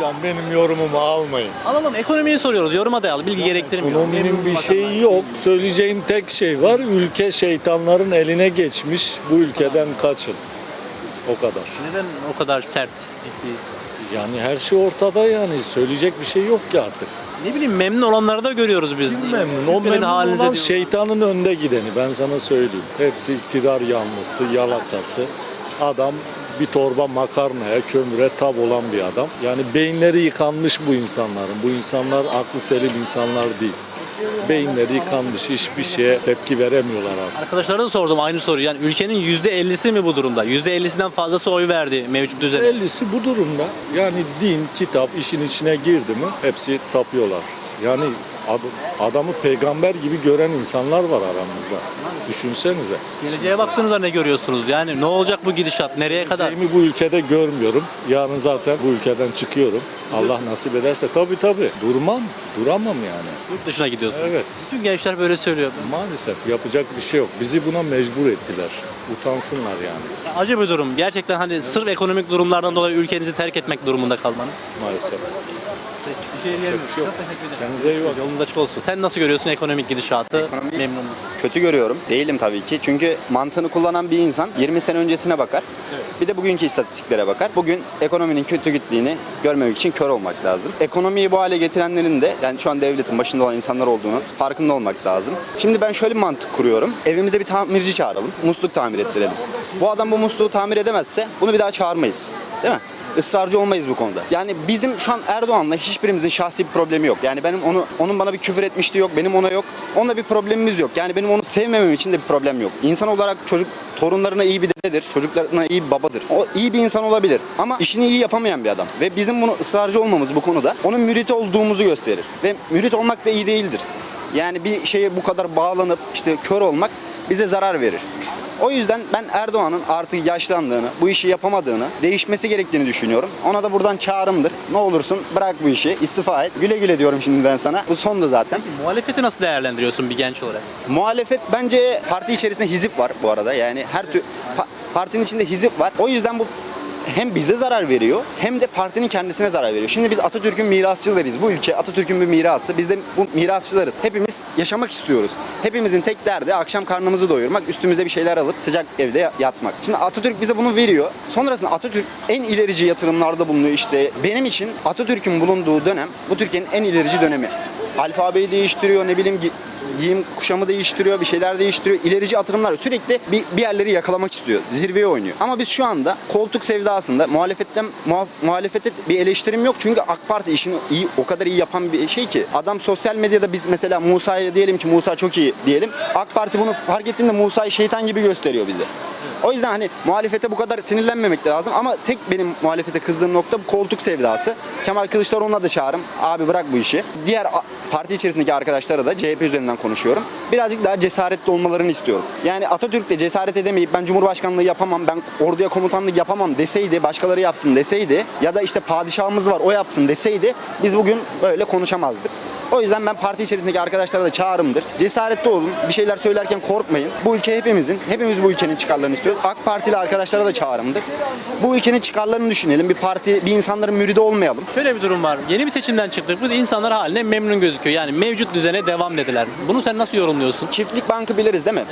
Hocam benim yorumumu almayın. Alalım ekonomiyi soruyoruz. Yoruma dayalı. Bilgi gerektirmiyor. Ekonominin bir şeyi yok. Söyleyeceğim tek şey var. Ülke şeytanların eline geçmiş. Bu ülkeden kaçın. O kadar. Neden o kadar sert, ciddi? Yani her şey ortada yani. Söyleyecek bir şey yok ki artık. Ne bileyim memnun olanları da görüyoruz biz. Kim memnun? O Ülkenin memnun halinize olan diyor. şeytanın önde gideni. Ben sana söyleyeyim. Hepsi iktidar yanlısı, yalakası. Adam bir torba makarnaya, kömüre tab olan bir adam. Yani beyinleri yıkanmış bu insanların. Bu insanlar aklı selim insanlar değil. Beyinleri yıkanmış, hiçbir şeye tepki veremiyorlar artık. Arkadaşlara da sordum aynı soruyu. Yani ülkenin %50'si mi bu durumda? %50'sinden fazlası oy verdi mevcut düzene. 50'si bu durumda. Yani din, kitap işin içine girdi mi hepsi tapıyorlar. Yani ad- adamı peygamber gibi gören insanlar var aramızda. Düşünsenize. Geleceğe baktığınızda ne görüyorsunuz? Yani ne olacak bu gidişat? Nereye kadar? Şeyimi bu ülkede görmüyorum. Yarın zaten bu ülkeden çıkıyorum. Allah nasip ederse tabii tabii. Durmam, duramam yani. Yurt dışına gidiyorsunuz. Evet. Bütün gençler böyle söylüyor. Maalesef yapacak bir şey yok. Bizi buna mecbur ettiler. Utansınlar yani Acı bir durum. Gerçekten hani sırf ekonomik durumlardan dolayı ülkenizi terk etmek durumunda kalmanız. maalesef. Bir şey şey yok. Çok teşekkür ederim. Kendinize iyi bakın. Yolunuz açık olsun. Sen nasıl görüyorsun ekonomik gidişatı? Ekonomi- Memnun musun? Kötü görüyorum. Değilim tabii ki. Çünkü mantığını kullanan bir insan 20 sene öncesine bakar. Bir de bugünkü istatistiklere bakar. Bugün ekonominin kötü gittiğini görmemek için kör olmak lazım. Ekonomiyi bu hale getirenlerin de yani şu an devletin başında olan insanlar olduğunu farkında olmak lazım. Şimdi ben şöyle bir mantık kuruyorum. Evimize bir tamirci çağıralım. Musluk tamir ettirelim. Bu adam bu musluğu tamir edemezse bunu bir daha çağırmayız. Değil mi? Israrcı olmayız bu konuda. Yani bizim şu an Erdoğan'la hiçbirimizin şahsi bir problemi yok. Yani benim onu onun bana bir küfür etmişliği yok, benim ona yok. Onunla bir problemimiz yok. Yani benim onu sevmemem için de bir problem yok. İnsan olarak çocuk torunlarına iyi bir dededir, çocuklarına iyi bir babadır. O iyi bir insan olabilir ama işini iyi yapamayan bir adam. Ve bizim bunu ısrarcı olmamız bu konuda onun müriti olduğumuzu gösterir. Ve mürit olmak da iyi değildir. Yani bir şeye bu kadar bağlanıp işte kör olmak bize zarar verir. O yüzden ben Erdoğan'ın artık yaşlandığını, bu işi yapamadığını, değişmesi gerektiğini düşünüyorum. Ona da buradan çağrımdır. Ne olursun bırak bu işi, istifa et. Güle güle diyorum şimdi ben sana. Bu sondu zaten. Muhalefeti nasıl değerlendiriyorsun bir genç olarak? Muhalefet bence parti içerisinde hizip var bu arada. Yani her tür pa- partinin içinde hizip var. O yüzden bu hem bize zarar veriyor hem de partinin kendisine zarar veriyor. Şimdi biz Atatürk'ün mirasçılarıyız. Bu ülke Atatürk'ün bir mirası. Biz de bu mirasçılarız. Hepimiz yaşamak istiyoruz. Hepimizin tek derdi akşam karnımızı doyurmak, üstümüze bir şeyler alıp sıcak evde yatmak. Şimdi Atatürk bize bunu veriyor. Sonrasında Atatürk en ilerici yatırımlarda bulunuyor işte. Benim için Atatürk'ün bulunduğu dönem bu Türkiye'nin en ilerici dönemi. Alfabeyi değiştiriyor, ne bileyim giyim kuşamı değiştiriyor, bir şeyler değiştiriyor. İlerici atırımlar sürekli bir, bir yerleri yakalamak istiyor. Zirveye oynuyor. Ama biz şu anda koltuk sevdasında muhalefetten muha- muhalefete bir eleştirim yok. Çünkü AK Parti işini iyi o kadar iyi yapan bir şey ki. Adam sosyal medyada biz mesela Musa'ya diyelim ki Musa çok iyi diyelim. AK Parti bunu fark ettiğinde Musa'yı şeytan gibi gösteriyor bize. O yüzden hani muhalefete bu kadar sinirlenmemek lazım ama tek benim muhalefete kızdığım nokta bu koltuk sevdası. Kemal Kılıçdaroğlu'na da çağırım. Abi bırak bu işi. Diğer parti içerisindeki arkadaşlara da CHP üzerinden konuşuyorum. Birazcık daha cesaretli olmalarını istiyorum. Yani Atatürk de cesaret edemeyip ben Cumhurbaşkanlığı yapamam, ben orduya komutanlık yapamam deseydi, başkaları yapsın deseydi ya da işte padişahımız var o yapsın deseydi biz bugün böyle konuşamazdık. O yüzden ben parti içerisindeki arkadaşlara da çağrımdır. Cesaretli olun. Bir şeyler söylerken korkmayın. Bu ülke hepimizin. Hepimiz bu ülkenin çıkarlarını istiyoruz. AK Partili arkadaşlara da çağrımdır. Bu ülkenin çıkarlarını düşünelim. Bir parti, bir insanların müridi olmayalım. Şöyle bir durum var. Yeni bir seçimden çıktık. Bu insanlar haline memnun gözüküyor. Yani mevcut düzene devam dediler. Bunu sen nasıl yorumluyorsun? Çiftlik bankı biliriz değil mi?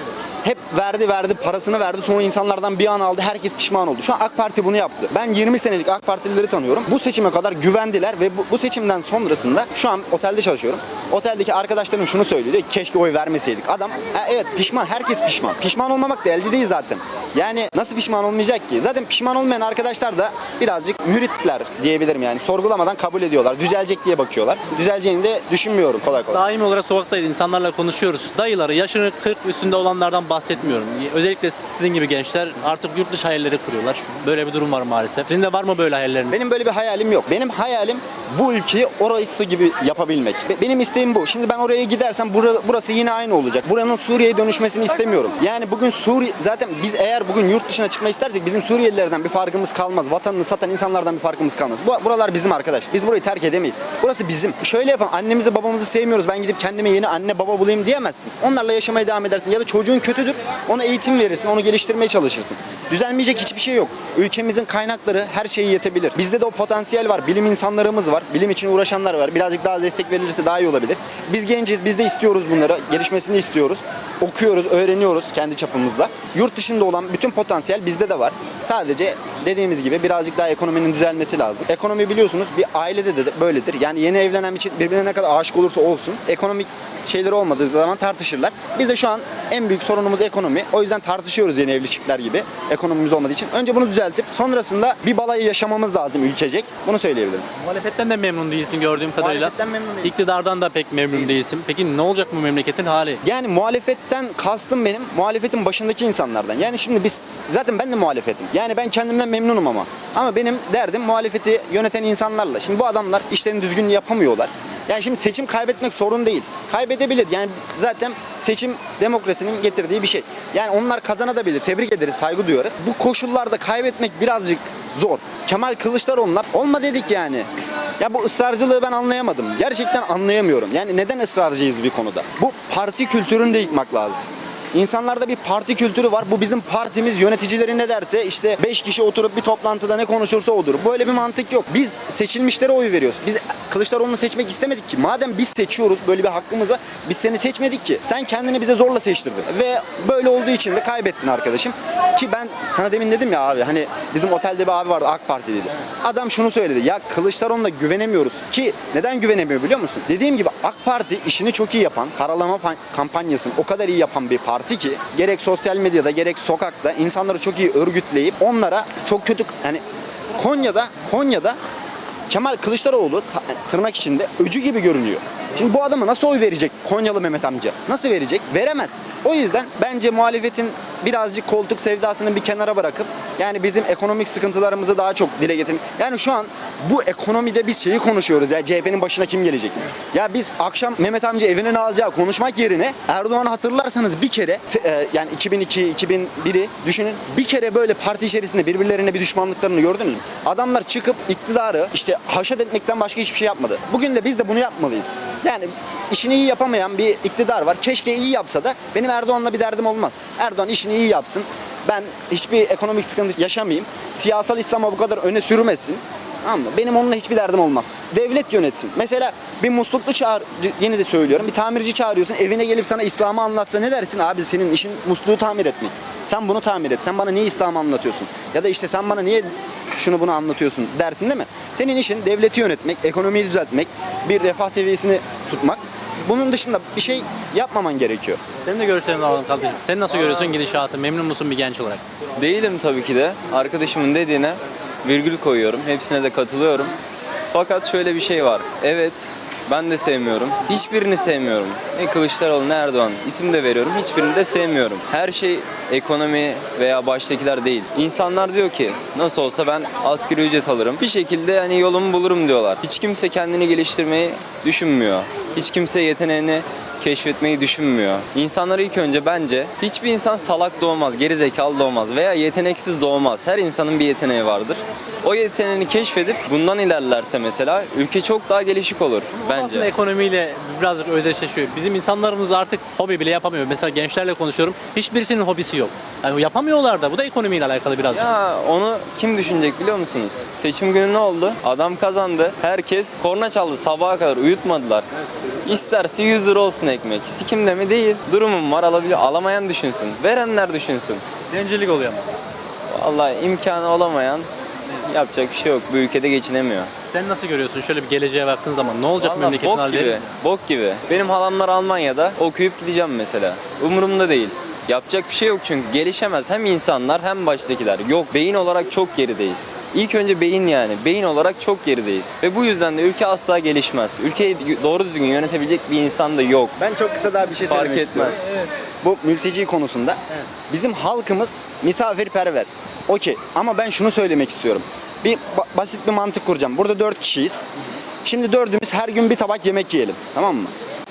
Hep verdi verdi parasını verdi sonra insanlardan bir an aldı herkes pişman oldu. Şu an AK Parti bunu yaptı. Ben 20 senelik AK Partilileri tanıyorum. Bu seçime kadar güvendiler ve bu, bu seçimden sonrasında şu an otelde çalışıyorum. Oteldeki arkadaşlarım şunu söylüyor diyor keşke oy vermeseydik. Adam "Ha, evet pişman herkes pişman. Pişman olmamak da elde değil zaten. Yani nasıl pişman olmayacak ki? Zaten pişman olmayan arkadaşlar da birazcık müritler diyebilirim yani. Sorgulamadan kabul ediyorlar. Düzelecek diye bakıyorlar. Düzeleceğini de düşünmüyorum kolay kolay. Daimi olarak sokaktayız, insanlarla konuşuyoruz. Dayıları, yaşını 40 üstünde olanlardan bahsetmiyorum. Özellikle sizin gibi gençler artık yurt dışı hayalleri kuruyorlar. Böyle bir durum var maalesef. Sizin de var mı böyle hayalleriniz? Benim böyle bir hayalim yok. Benim hayalim bu ülkeyi orası gibi yapabilmek. Be- Benim isteğim bu. Şimdi ben oraya gidersem bura- burası yine aynı olacak. Buranın Suriye'ye dönüşmesini istemiyorum. Yani bugün Suriye zaten biz eğer bugün yurt dışına çıkmak istersek bizim Suriyelilerden bir farkımız kalmaz. Vatanını satan insanlardan bir farkımız kalmaz. Bu, buralar bizim arkadaş. Biz burayı terk edemeyiz. Burası bizim. Şöyle yapalım. Annemizi babamızı sevmiyoruz. Ben gidip kendime yeni anne baba bulayım diyemezsin. Onlarla yaşamaya devam edersin. Ya da çocuğun kötüdür. Ona eğitim verirsin. Onu geliştirmeye çalışırsın. Düzelmeyecek hiçbir şey yok. Ülkemizin kaynakları her şeye yetebilir. Bizde de o potansiyel var. Bilim insanlarımız var. Bilim için uğraşanlar var. Birazcık daha destek verilirse daha iyi olabilir. Biz genciz. Biz de istiyoruz bunları. Gelişmesini istiyoruz. Okuyoruz, öğreniyoruz kendi çapımızda. Yurt dışında olan bütün potansiyel bizde de var. Sadece dediğimiz gibi birazcık daha ekonominin düzelmesi lazım. Ekonomi biliyorsunuz bir ailede de böyledir. Yani yeni evlenen çift birbirine ne kadar aşık olursa olsun ekonomik şeyleri olmadığı zaman tartışırlar. Biz de şu an en büyük sorunumuz ekonomi. O yüzden tartışıyoruz yeni evli çiftler gibi. Ekonomimiz olmadığı için. Önce bunu düzeltip sonrasında bir balayı yaşamamız lazım ülkecek. Bunu söyleyebilirim. Muhalefetten de memnun değilsin gördüğüm kadarıyla. Muhalefetten memnun değilim. İktidardan da pek memnun değilsin. Peki ne olacak bu memleketin hali? Yani muhalefetten kastım benim muhalefetin başındaki insanlardan. Yani şimdi biz zaten ben de muhalefetim. Yani ben kendimden memnunum ama. Ama benim derdim muhalefeti yöneten insanlarla. Şimdi bu adamlar işlerini düzgün yapamıyorlar. Yani şimdi seçim kaybetmek sorun değil. Kaybedebilir. Yani zaten seçim demokrasinin getirdiği bir şey. Yani onlar kazanabilir. Tebrik ederiz, saygı duyuyoruz. Bu koşullarda kaybetmek birazcık zor. Kemal Kılıçdaroğlu'na olma dedik yani. Ya bu ısrarcılığı ben anlayamadım. Gerçekten anlayamıyorum. Yani neden ısrarcıyız bir konuda? Bu parti kültürünü de yıkmak lazım. İnsanlarda bir parti kültürü var. Bu bizim partimiz yöneticileri ne derse işte 5 kişi oturup bir toplantıda ne konuşursa odur. Böyle bir mantık yok. Biz seçilmişlere oy veriyoruz. Biz Kılıçdaroğlu'nu seçmek istemedik ki. Madem biz seçiyoruz böyle bir hakkımız. Biz seni seçmedik ki. Sen kendini bize zorla seçtirdin. Ve böyle olduğu için de kaybettin arkadaşım. Ki ben sana demin dedim ya abi hani bizim otelde bir abi vardı AK Parti dedi. Adam şunu söyledi. Ya Kılıçdaroğlu'na güvenemiyoruz. Ki neden güvenemiyor biliyor musun? Dediğim gibi AK Parti işini çok iyi yapan, karalama pan- kampanyasını o kadar iyi yapan bir parti ki gerek sosyal medyada gerek sokakta insanları çok iyi örgütleyip onlara çok kötü yani Konya'da Konya'da Kemal Kılıçdaroğlu tırnak içinde öcü gibi görünüyor. Şimdi bu adamı nasıl oy verecek Konyalı Mehmet amca? Nasıl verecek? Veremez. O yüzden bence muhalefetin birazcık koltuk sevdasını bir kenara bırakıp yani bizim ekonomik sıkıntılarımızı daha çok dile getirin. Yani şu an bu ekonomide biz şeyi konuşuyoruz ya CHP'nin başına kim gelecek? Ya biz akşam Mehmet amca evinin alacağı konuşmak yerine Erdoğan'ı hatırlarsanız bir kere e, yani 2002 2001'i düşünün bir kere böyle parti içerisinde birbirlerine bir düşmanlıklarını gördünüz mü? Adamlar çıkıp iktidarı işte haşat etmekten başka hiçbir şey yapmadı. Bugün de biz de bunu yapmalıyız. Yani işini iyi yapamayan bir iktidar var. Keşke iyi yapsa da benim Erdoğan'la bir derdim olmaz. Erdoğan işini iyi yapsın. Ben hiçbir ekonomik sıkıntı yaşamayayım. Siyasal İslam'a bu kadar öne sürmesin. Anladın mı? Benim onunla hiçbir derdim olmaz. Devlet yönetsin. Mesela bir musluklu çağır, yine de söylüyorum. Bir tamirci çağırıyorsun. Evine gelip sana İslam'ı anlatsa ne dersin? Abi senin işin musluğu tamir etmek. Sen bunu tamir et. Sen bana niye İslam'ı anlatıyorsun? Ya da işte sen bana niye şunu bunu anlatıyorsun dersin değil mi? Senin işin devleti yönetmek, ekonomiyi düzeltmek, bir refah seviyesini tutmak. Bunun dışında bir şey yapmaman gerekiyor. Senin de görüşlerini alalım kardeşim. Sen nasıl görüyorsun gidişatı? Memnun musun bir genç olarak? Değilim tabii ki de. Arkadaşımın dediğine virgül koyuyorum. Hepsine de katılıyorum. Fakat şöyle bir şey var. Evet ben de sevmiyorum. Hiçbirini sevmiyorum. Ne Kılıçdaroğlu ne Erdoğan. İsim de veriyorum. Hiçbirini de sevmiyorum. Her şey ekonomi veya baştakiler değil. İnsanlar diyor ki nasıl olsa ben asgari ücret alırım. Bir şekilde hani yolumu bulurum diyorlar. Hiç kimse kendini geliştirmeyi düşünmüyor. Hiç kimse yeteneğini keşfetmeyi düşünmüyor. İnsanlar ilk önce bence hiçbir insan salak doğmaz, geri zekalı doğmaz veya yeteneksiz doğmaz. Her insanın bir yeteneği vardır. O yeteneğini keşfedip bundan ilerlerse mesela ülke çok daha gelişik olur Aslında bence. ekonomiyle birazcık özdeşleşiyor. Bizim insanlarımız artık hobi bile yapamıyor. Mesela gençlerle konuşuyorum. Hiçbirisinin hobisi yok. Yani yapamıyorlar da. Bu da ekonomiyle alakalı birazcık. Ya onu kim düşünecek biliyor musunuz? Seçim günü ne oldu? Adam kazandı. Herkes korna çaldı sabaha kadar uyutmadılar. İsterse 100 lira olsun ekmek. Sikimde mi değil. Durumum var alabiliyor. Alamayan düşünsün. Verenler düşünsün. Bencillik oluyor. Vallahi imkanı olamayan yapacak bir şey yok. Bu ülkede geçinemiyor. Sen nasıl görüyorsun? Şöyle bir geleceğe baktığın zaman ne olacak Vallahi memleketin bok gibi. Bok gibi. Benim halamlar Almanya'da okuyup gideceğim mesela. Umurumda değil. Yapacak bir şey yok çünkü gelişemez hem insanlar hem baştakiler. Yok beyin olarak çok gerideyiz. İlk önce beyin yani. Beyin olarak çok gerideyiz. Ve bu yüzden de ülke asla gelişmez. Ülkeyi doğru düzgün yönetebilecek bir insan da yok. Ben çok kısa daha bir şey Fark söylemek etmez. istiyorum. Bu mülteci konusunda bizim halkımız misafirperver. Okey ama ben şunu söylemek istiyorum. Bir ba- basit bir mantık kuracağım. Burada dört kişiyiz. Şimdi dördümüz her gün bir tabak yemek yiyelim. Tamam mı?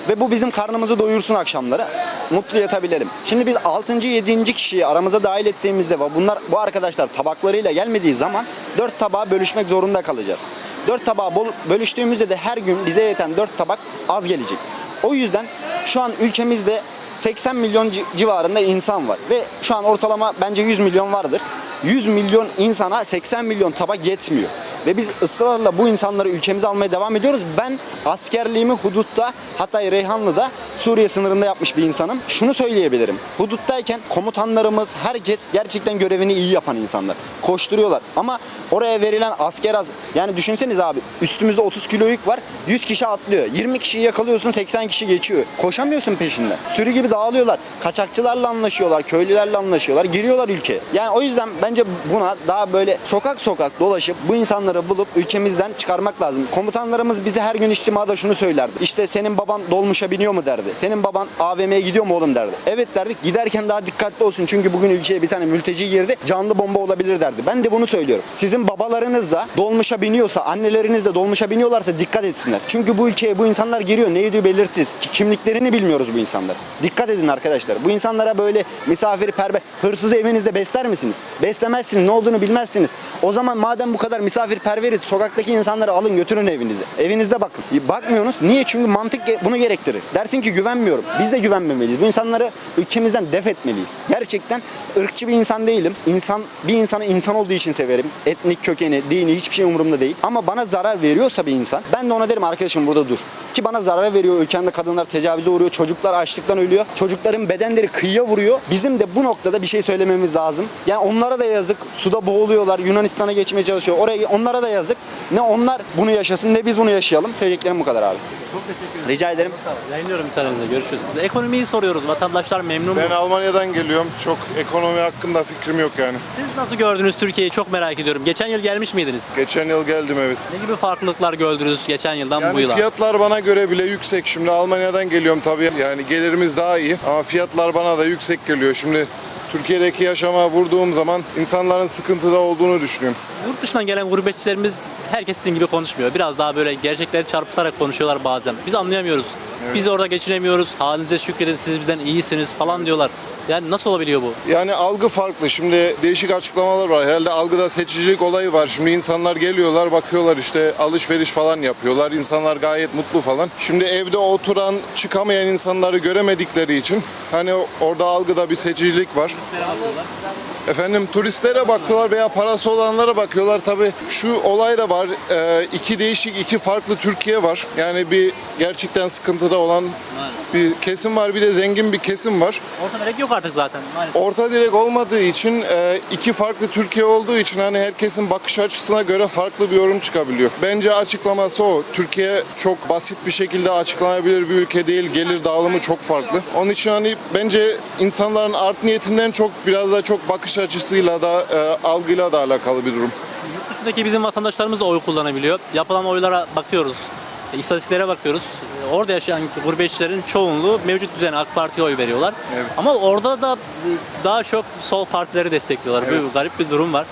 Ve bu bizim karnımızı doyursun akşamları. Mutlu yatabilelim. Şimdi biz 6. 7. kişiyi aramıza dahil ettiğimizde ve bunlar bu arkadaşlar tabaklarıyla gelmediği zaman 4 tabağı bölüşmek zorunda kalacağız. 4 tabağı bol- bölüştüğümüzde de her gün bize yeten 4 tabak az gelecek. O yüzden şu an ülkemizde 80 milyon ci- civarında insan var ve şu an ortalama bence 100 milyon vardır. 100 milyon insana 80 milyon tabak yetmiyor. Ve biz ısrarla bu insanları ülkemize almaya devam ediyoruz. Ben askerliğimi hudutta Hatay Reyhanlı'da Suriye sınırında yapmış bir insanım. Şunu söyleyebilirim. Huduttayken komutanlarımız herkes gerçekten görevini iyi yapan insanlar. Koşturuyorlar. Ama oraya verilen asker az. Yani düşünseniz abi üstümüzde 30 kilo yük var. 100 kişi atlıyor. 20 kişiyi yakalıyorsun 80 kişi geçiyor. Koşamıyorsun peşinden. Sürü gibi dağılıyorlar. Kaçakçılarla anlaşıyorlar. Köylülerle anlaşıyorlar. Giriyorlar ülkeye. Yani o yüzden bence buna daha böyle sokak sokak dolaşıp bu insanları bulup ülkemizden çıkarmak lazım. Komutanlarımız bize her gün içtimada şunu söylerdi. İşte senin baban dolmuşa biniyor mu derdi. Senin baban AVM'ye gidiyor mu oğlum derdi. Evet derdik giderken daha dikkatli olsun çünkü bugün ülkeye bir tane mülteci girdi. Canlı bomba olabilir derdi. Ben de bunu söylüyorum. Sizin babalarınız da dolmuşa biniyorsa, anneleriniz de dolmuşa biniyorlarsa dikkat etsinler. Çünkü bu ülkeye bu insanlar giriyor. Ne yediği belirsiz. Ki- Kimliklerini bilmiyoruz bu insanlar. Dikkat edin arkadaşlar. Bu insanlara böyle misafirperver, hırsız evinizde besler misiniz? Beslemezsiniz. Ne olduğunu bilmezsiniz. O zaman madem bu kadar misafirperveriz, sokaktaki insanları alın götürün evinize. Evinizde bakın. Bakmıyorsunuz. Niye? Çünkü mantık bunu gerektirir. Dersin ki güvenmiyorum. Biz de güvenmemeliyiz. Bu insanları ülkemizden def etmeliyiz. Gerçekten ırkçı bir insan değilim. İnsan bir insanı insan olduğu için severim. Etnik kökeni, dini hiçbir şey umurumda değil. Ama bana zarar veriyorsa bir insan ben de ona derim arkadaşım burada dur. Ki bana zarar veriyor. Ülkemde kadınlar tecavüze uğruyor. Çocuklar açlıktan ölüyor. Çocukların bedenleri kıyıya vuruyor. Bizim de bu noktada bir şey söylememiz lazım. Yani onlara da yazık. Suda boğuluyorlar. Yunanistan'a geçmeye çalışıyor. Oraya onlara da yazık. Ne onlar bunu yaşasın ne biz bunu yaşayalım. Söyleyeceklerim bu kadar abi. Çok teşekkür ederim. Rica ederim. Yayınlıyorum müsaadenizle. Görüşürüz. Ekonomiyi soruyoruz. Vatandaşlar memnun mu? Ben Almanya'dan geliyorum. Çok ekonomi hakkında fikrim yok yani. Siz nasıl gördünüz Türkiye'yi çok merak ediyorum. Geçen yıl gelmiş miydiniz? Geçen yıl geldim evet. Ne gibi farklılıklar gördünüz geçen yıldan bu Yani yıla? fiyatlar bana göre bile yüksek. Şimdi Almanya'dan geliyorum tabii. Yani gelirimiz daha iyi ama fiyatlar bana da yüksek geliyor. Şimdi Türkiye'deki yaşama vurduğum zaman insanların sıkıntıda olduğunu düşünüyorum. Yurt dışından gelen gurbetçilerimiz herkes sizin gibi konuşmuyor. Biraz daha böyle gerçekleri çarpıtarak konuşuyorlar bazen. Biz anlayamıyoruz. Biz orada geçinemiyoruz. Halinize şükredin siz bizden iyisiniz falan diyorlar. Yani nasıl olabiliyor bu? Yani algı farklı. Şimdi değişik açıklamalar var. Herhalde algıda seçicilik olayı var. Şimdi insanlar geliyorlar, bakıyorlar işte alışveriş falan yapıyorlar. İnsanlar gayet mutlu falan. Şimdi evde oturan, çıkamayan insanları göremedikleri için hani orada algıda bir seçicilik var. Efendim turistlere bakıyorlar veya parası olanlara bakıyorlar. Tabii şu olay da var. Ee, iki değişik, iki farklı Türkiye var. Yani bir gerçekten sıkıntıda olan bir kesim var. Bir de zengin bir kesim var. Orta direk yok artık zaten. Maalesef. Orta direk olmadığı için e, iki farklı Türkiye olduğu için hani herkesin bakış açısına göre farklı bir yorum çıkabiliyor. Bence açıklaması o. Türkiye çok basit bir şekilde açıklanabilir bir ülke değil. Gelir dağılımı çok farklı. Onun için hani bence insanların art niyetinden çok biraz da çok bakış açısıyla da e, algıyla da alakalı bir durum. Yurt dışındaki bizim vatandaşlarımız da oy kullanabiliyor. Yapılan oylara bakıyoruz. e, istatistiklere bakıyoruz. E, Orada yaşayan gurbetçilerin çoğunluğu mevcut düzene AK Parti'ye oy veriyorlar. Evet. Ama orada da e, daha çok sol partileri destekliyorlar. Bir garip bir durum var.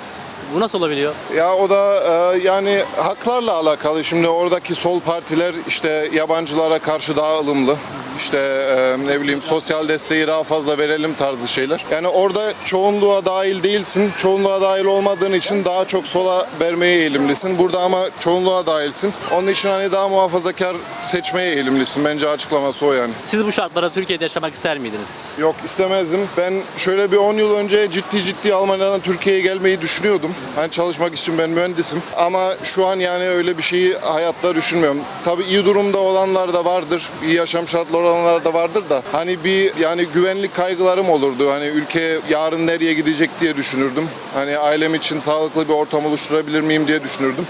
Bu nasıl olabiliyor? Ya o da e, yani haklarla alakalı. Şimdi oradaki sol partiler işte yabancılara karşı daha ılımlı. İşte e, ne bileyim sosyal desteği daha fazla verelim tarzı şeyler. Yani orada çoğunluğa dahil değilsin. Çoğunluğa dahil olmadığın için daha çok sola vermeye eğilimlisin. Burada ama çoğunluğa dahilsin. Onun için hani daha muhafazakar seçmeye eğilimlisin. Bence açıklaması o yani. Siz bu şartlarda Türkiye'de yaşamak ister miydiniz? Yok istemezdim. Ben şöyle bir 10 yıl önce ciddi ciddi Almanya'dan Türkiye'ye gelmeyi düşünüyordum. Hani çalışmak için ben mühendisim. Ama şu an yani öyle bir şeyi hayatta düşünmüyorum. Tabii iyi durumda olanlar da vardır. İyi yaşam şartları olanlar da vardır da. Hani bir yani güvenlik kaygılarım olurdu. Hani ülke yarın nereye gidecek diye düşünürdüm. Hani ailem için sağlıklı bir ortam oluşturabilir miyim diye düşünürdüm.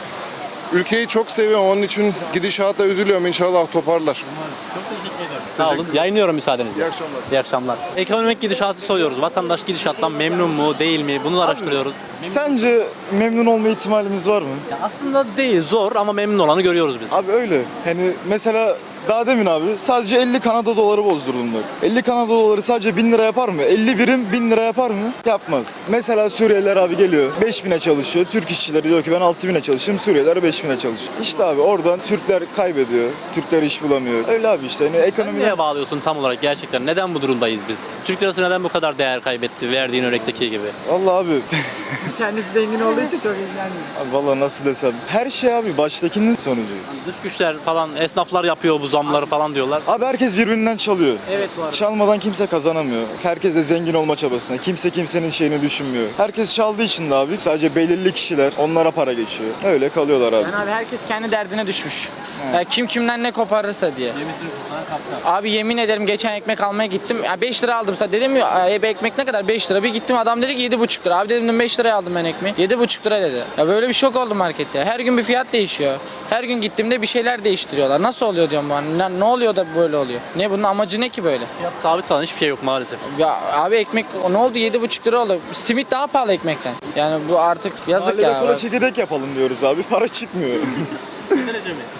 Ülkeyi çok seviyorum. Onun için gidişata üzülüyorum. İnşallah toparlar. Çok teşekkür ederim. Sağ olun. Yayınlıyorum müsaadenizle. İyi akşamlar. İyi akşamlar. Ekonomik gidişatı soruyoruz. Vatandaş gidişattan memnun mu, değil mi? Bunu araştırıyoruz. Sence memnun olma ihtimalimiz var mı? Ya aslında değil, zor ama memnun olanı görüyoruz biz. Abi öyle. Hani mesela daha demin abi sadece 50 Kanada doları bozdurdum bak. 50 Kanada doları sadece 1000 lira yapar mı? 50 birim 1000 lira yapar mı? Yapmaz. Mesela Suriyeliler abi geliyor 5000'e çalışıyor. Türk işçileri diyor ki ben 6000'e çalışayım. Suriyeliler 5000'e çalışıyor. İşte abi oradan Türkler kaybediyor. Türkler iş bulamıyor. Öyle abi işte hani ekonomi neye bağlıyorsun tam olarak gerçekten? Neden bu durumdayız biz? Türk lirası neden bu kadar değer kaybetti verdiğin örnekteki gibi? Vallahi abi Kendisi zengin olduğu için çok ilgilenmiyor. Abi Vallahi nasıl desem. Her şey abi baştakinin sonucu. Dış güçler falan, esnaflar yapıyor bu zamları falan diyorlar. Abi herkes birbirinden çalıyor. Evet bu arada. Çalmadan kimse kazanamıyor. Herkes de zengin olma çabasında. Kimse kimsenin şeyini düşünmüyor. Herkes çaldığı için de abi sadece belirli kişiler onlara para geçiyor. Öyle kalıyorlar abi. Yani abi herkes kendi derdine düşmüş. Ya kim kimden ne koparırsa diye. Abi yemin ederim geçen ekmek almaya gittim. Ya 5 lira aldım. Sa- Dedim ya ekmek ne kadar? 5 lira. Bir gittim adam dedi ki 7,5 lira. Abi dedim 5 liraya aldım ben ekmeği. 7,5 lira dedi. Ya böyle bir şok oldum markette. Her gün bir fiyat değişiyor. Her gün gittiğimde bir şeyler değiştiriyorlar. Nasıl oluyor diyorum ben. Ne, ne oluyor da böyle oluyor? Ne bunun amacı ne ki böyle? Fiyat sabit kalan hiçbir şey yok maalesef. Ya abi ekmek ne oldu 7,5 lira oldu. Simit daha pahalı ekmekten. Yani bu artık yazık Mahallede ya. kola çekirdek yapalım diyoruz abi. Para çıkmıyor.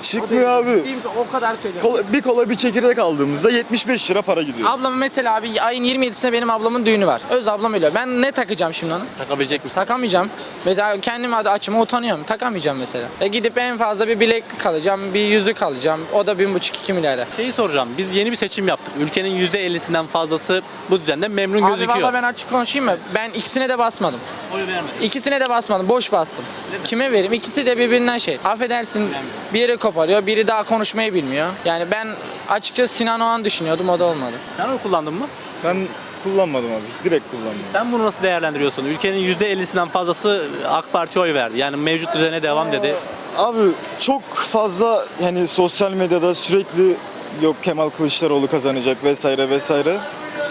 Çıkmıyor abi. O kadar söylüyorum. Kola- bir kola bir çekirdek aldığımızda 75 lira para gidiyor. Ablamın mesela abi ayın 27'sinde benim ablamın düğünü var. Öz ablam ölüyor. Ben ne takacağım şimdi onu? Takabilecek misin? Takamayacağım. Mesela kendim adı açıma utanıyorum. Takamayacağım mesela. E gidip en fazla bir bileklik alacağım, bir yüzük alacağım. O da 1,5-2 milyara. Şeyi soracağım. Biz yeni bir seçim yaptık. Ülkenin %50'sinden fazlası bu düzenden memnun Abi gözüküyor. valla ben açık konuşayım mı? Ben ikisine de basmadım. Oy vermedim. İkisine de basmadım. Boş bastım. Kime vereyim? İkisi de birbirinden şey. Affedersin bir yere koparıyor. Biri daha konuşmayı bilmiyor. Yani ben açıkçası Sinan Oğan düşünüyordum. O da olmadı. Sen oy kullandın mı? Ben kullanmadım abi. Direkt kullanmadım. Sen bunu nasıl değerlendiriyorsun? Ülkenin %50'sinden fazlası AK Parti oy verdi. Yani mevcut düzene devam dedi. Abi çok fazla yani sosyal medyada sürekli yok Kemal Kılıçdaroğlu kazanacak vesaire vesaire.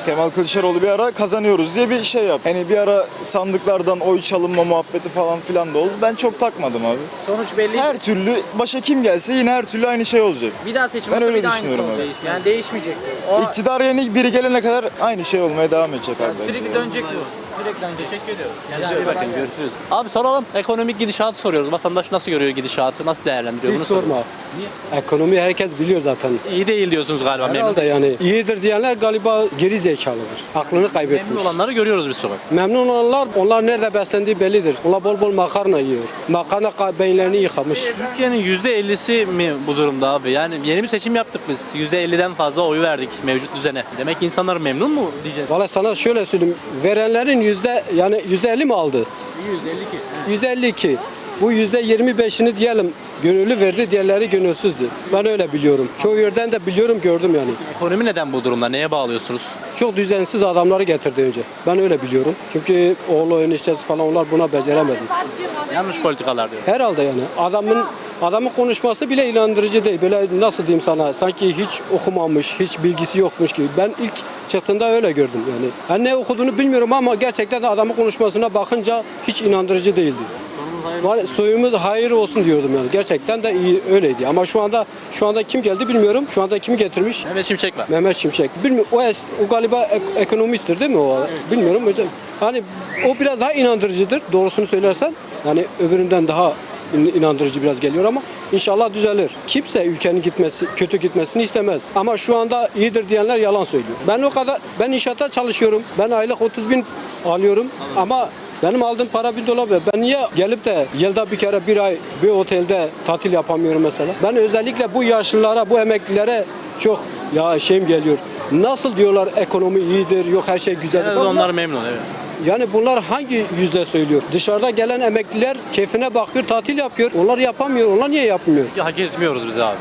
Kemal Kılıçdaroğlu bir ara kazanıyoruz diye bir şey yap. Hani bir ara sandıklardan oy çalınma muhabbeti falan filan da oldu. Ben çok takmadım abi. Sonuç belli. Her türlü başa kim gelse yine her türlü aynı şey olacak. Bir daha seçim Ben olsa öyle bir aynısı düşünüyorum olacak. Yani değişmeyecek. O İktidar yeni biri gelene kadar aynı şey olmaya devam edecek abi. sürekli dönecek bu. Sürekli dönecek. Teşekkür ediyorum. Kendinize iyi bakın. Görüşürüz. Abi soralım. Ekonomik gidişatı soruyoruz. Vatandaş nasıl görüyor gidişatı? Nasıl değerlendiriyor? Bunu Hiç sorma. Ekonomi herkes biliyor zaten. İyi değil diyorsunuz galiba. Memnun, Herhalde yani iyidir diyenler galiba geri zekalıdır. Aklını kaybetmiş. memnun olanları görüyoruz biz sokak. Memnun olanlar onlar nerede beslendiği bellidir. Onlar bol bol makarna yiyor. Makarna ka- beyinlerini yıkamış. Türkiye'nin %50'si mi bu durumda abi? Yani yeni bir seçim yaptık biz. %50'den fazla oy verdik mevcut düzene. Demek ki insanlar memnun mu diyeceğiz? Valla sana şöyle söyleyeyim. Verenlerin yüzde yani yüzde elli mi aldı? Yüzde elli iki. Bu yüzde yirmi beşini diyelim gönüllü verdi, diğerleri gönülsüzdü. Ben öyle biliyorum. Çoğu yerden de biliyorum, gördüm yani. Ekonomi neden bu durumda? Neye bağlıyorsunuz? Çok düzensiz adamları getirdi önce. Ben öyle biliyorum. Çünkü oğlu eniştesi falan onlar buna beceremedi. Yanlış politikalar diyor. Herhalde yani adamın adamın konuşması bile inandırıcı değil. Böyle nasıl diyeyim sana sanki hiç okumamış, hiç bilgisi yokmuş gibi. Ben ilk çıktığında öyle gördüm yani. Ben ne okuduğunu bilmiyorum ama gerçekten de adamın konuşmasına bakınca hiç inandırıcı değildi. Var soyumuz hayır olsun diyordum yani. Gerçekten de iyi öyleydi. Ama şu anda şu anda kim geldi bilmiyorum. Şu anda kimi getirmiş? Mehmet Şimşek var. Mehmet Şimşek. Bilmiyorum o, es- o galiba ek- ekonomisttir değil mi o? Bilmiyorum hocam. Hani o biraz daha inandırıcıdır doğrusunu söylersen. Yani öbüründen daha inandırıcı biraz geliyor ama inşallah düzelir. Kimse ülkenin gitmesi, kötü gitmesini istemez. Ama şu anda iyidir diyenler yalan söylüyor. Ben o kadar, ben inşaatta çalışıyorum. Ben aylık 30 bin alıyorum ama benim aldığım para bir dolar. be. Ben niye gelip de yılda bir kere bir ay bir otelde tatil yapamıyorum mesela? Ben özellikle bu yaşlılara, bu emeklilere çok ya şeyim geliyor. Nasıl diyorlar ekonomi iyidir, yok her şey güzel. Genelde onlar memnun evet. Yani bunlar hangi yüzle söylüyor? Dışarıda gelen emekliler keyfine bakıyor, tatil yapıyor. Onlar yapamıyor. Onlar niye yapmıyor? Ya hak etmiyoruz biz abi.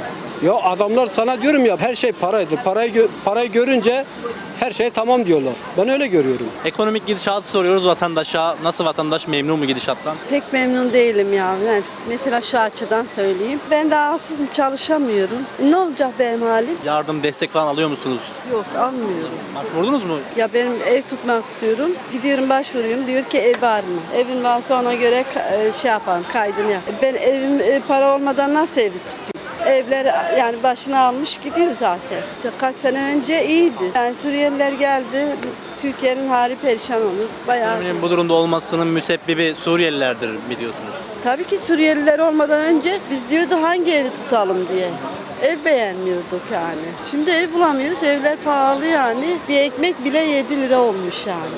Ya adamlar sana diyorum ya her şey paraydı. Parayı gö- parayı görünce her şey tamam diyorlar. Ben öyle görüyorum. Ekonomik gidişatı soruyoruz vatandaşa. Nasıl vatandaş memnun mu gidişattan? Pek memnun değilim ya. Mesela şu açıdan söyleyeyim. Ben de rahatsızım, çalışamıyorum. Ne olacak benim halim? Yardım, destek falan alıyor musunuz? Yok, almıyorum. Başvurdunuz mu? Ya benim ev tutmak istiyorum. Gidiyorum başvuruyorum. Diyor ki ev var mı? Evin varsa ona göre e, şey yapalım, kaydını yap. Ben evim e, para olmadan nasıl evi tutayım? Evler yani başına almış gidiyor zaten. Kaç sene önce iyiydi. Yani Suriyeliler geldi. Türkiye'nin hali perişan olur. Bayağı. Eminim bu durumda olmasının müsebbibi Suriyelilerdir mi diyorsunuz? Tabii ki Suriyeliler olmadan önce biz diyordu hangi evi tutalım diye. Ev beğenmiyorduk yani. Şimdi ev bulamıyoruz. Evler pahalı yani. Bir ekmek bile 7 lira olmuş yani.